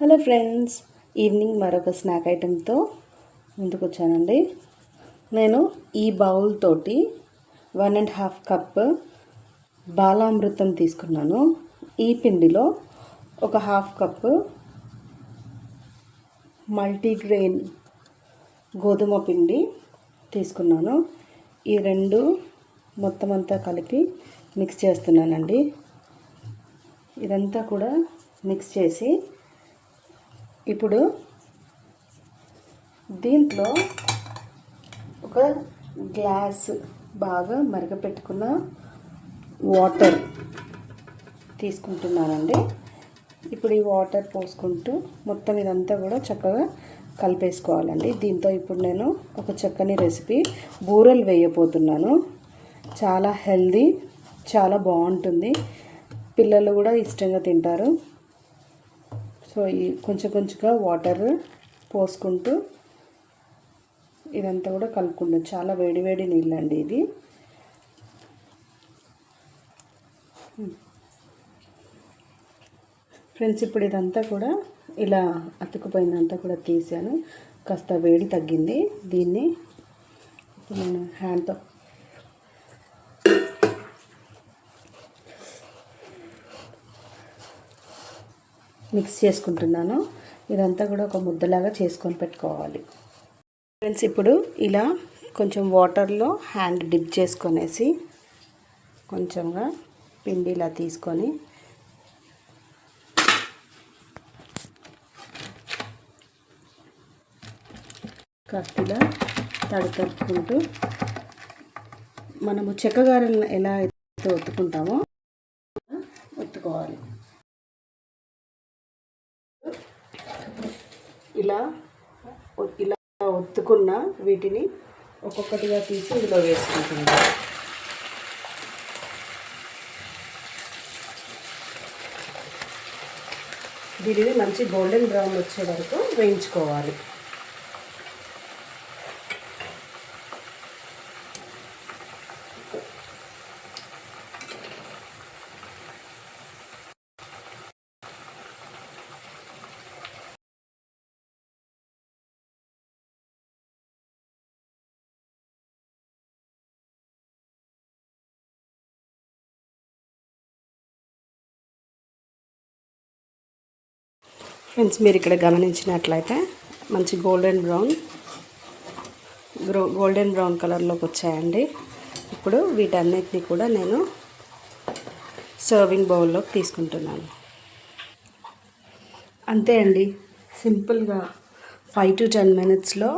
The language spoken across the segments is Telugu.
హలో ఫ్రెండ్స్ ఈవినింగ్ మరొక స్నాక్ ఐటెంతో ముందుకు వచ్చానండి నేను ఈ బౌల్ తోటి one and half cup Balamrutham తీసుకున్నాను. ఈ పిండిలో ఒక హాఫ్ కప్ మల్టీగ్రెయిన్ గోధుమ పిండి తీసుకున్నాను. ఈ రెండు మొత్తం అంతా కలిపి మిక్స్ చేస్తున్నానండి. ఇదంతా కూడా మిక్స్ చేసి ఇప్పుడు దీంట్లో ఒక గ్లాస్ బాగా మరగపెట్టుకున్న వాటర్ తీసుకుంటున్నానండి. ఇప్పుడు ఈ వాటర్ పోసుకుంటూ మొత్తం ఇదంతా కూడా చక్కగా కలిపేసుకోవాలండి. దీంతో ఇప్పుడు నేను ఒక చక్కని రెసిపీ బూరెలు వేయబోతున్నాను. చాలా హెల్దీ చాలా బాగుంటుంది. పిల్లలు కూడా ఇష్టంగా తింటారు. సో ఈ కొంచెం కొంచెంగా వాటర్ పోసుకుంటూ ఇదంతా కూడా కలుపుకుంటాం. చాలా వేడి వేడి నీళ్ళండి ఇది. ఫ్రెండ్స్ ఇప్పుడు ఇదంతా కూడా ఇలా అతుకుపోయిందంతా కూడా తీసాను. కాస్త వేడి తగ్గింది దీన్ని. నేను హ్యాండ్తో మిక్స్ చేసుకుంటున్నాను. ఇదంతా కూడా ఒక ముద్దలాగా చేసుకొని పెట్టుకోవాలి. ఫ్రెండ్స్ ఇప్పుడు ఇలా కొంచెం వాటర్లో హ్యాండ్ డిప్ చేసుకొనేసి కొంచెంగా పిండి ఇలా తీసుకొని కత్తిలా తడి మనము చెక్కగారెలను ఎలా అయితే ఒత్తుకుంటామో ఒత్తుకోవాలి. ఇలా ఇలా ఒత్తుకున్న వీటిని ఒక్కొక్కటిగా తీసి ఇందులో వేసుకుంటున్నాం దీనిని మంచి గోల్డెన్ బ్రౌన్ వచ్చే వరకు వేయించుకోవాలి. ఫ్రెండ్స్ మీరు ఇక్కడ గమనించినట్లయితే మంచి golden brown grow golden brown కలర్లోకి వచ్చాయండి. ఇప్పుడు వీటన్నిటిని కూడా నేను సర్వింగ్ బౌల్లోకి తీసుకుంటున్నాను. అంతే అండి. సింపుల్గా ఫైవ్ టు టెన్ మినిట్స్లో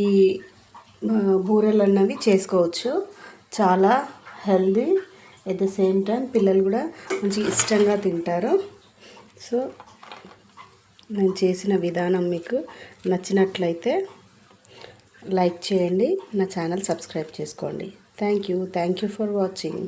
ఈ బూరెలు అన్నవి చేసుకోవచ్చు. చాలా healthy at the same time పిల్లలు కూడా మంచి ఇష్టంగా తింటారు. సో నేను చేసిన విధానం మీకు నచ్చినట్లయితే లైక్ చేయండి నా ఛానల్ సబ్స్క్రైబ్ చేసుకోండి. Thank you thank you for watching